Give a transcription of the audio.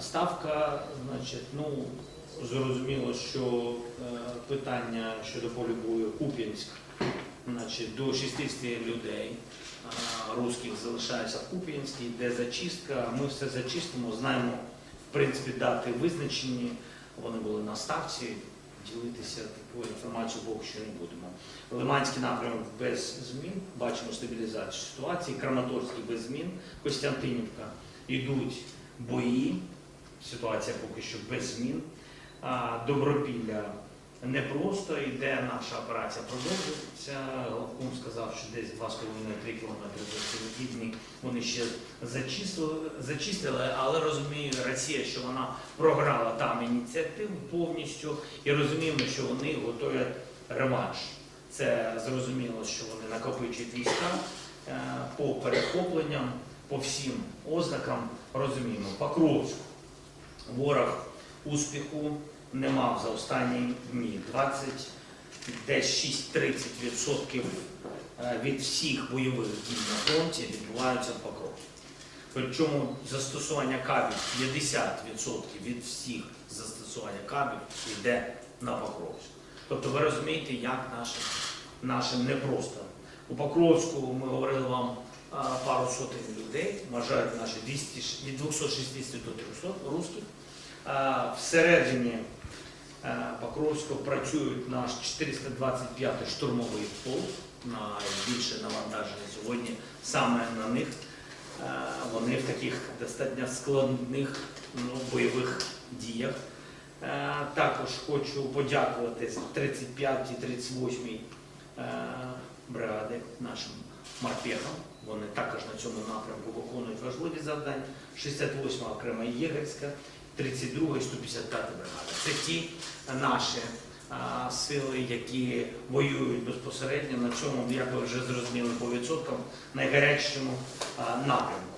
ставка, значить, ну, зрозуміло, що е, питання щодо полю бою Куп'янськ, значить, до 60 людей русських залишається в Куп'янській, йде зачистка. Ми все зачистимо, знаємо, в принципі, дати визначені. Вони були на ставці. Ділитися такою інформацією поки що не будемо. Лиманський напрямок без змін, бачимо стабілізацію ситуації. Краматорський без змін, Костянтинівка йдуть бої. Ситуація поки що без змін. Добропілля непросто йде наша операція продовжується. Головком сказав, що десь 2,5-3 кілометри за ці вихідні вони ще зачистили, але розуміє Росія, що вона програла там ініціативу повністю і розуміємо, що вони готують реванш. Це зрозуміло, що вони накопичують війська е, по перехопленням, по всім ознакам розуміємо. Покровськ. Ворог успіху не мав за останні дні. 20, десь 6-30% е, від всіх бойових дій на фронті відбуваються в Покровську. Причому застосування кабів 50% від всіх застосування кабів йде на Покровськ. Тобто ви розумієте, як нашим, нашим непросто. У Покровську ми говорили вам пару сотень людей, вважають наші 200, від 260 до 300 русських. Всередині а, Покровську працюють наш 425-й штурмовий полк, найбільше навантаження сьогодні саме на них. Вони в таких достатньо складних ну, бойових діях. Також хочу подякувати 35-й, 38-й е, бригади нашим морпехам. Вони також на цьому напрямку виконують важливі завдання. 68-ма окрема єгерська, 32 і 155 бригада. Це ті наші сили, які воюють безпосередньо на цьому, як ви вже зрозуміли, по відсоткам найгарячішому напрямку.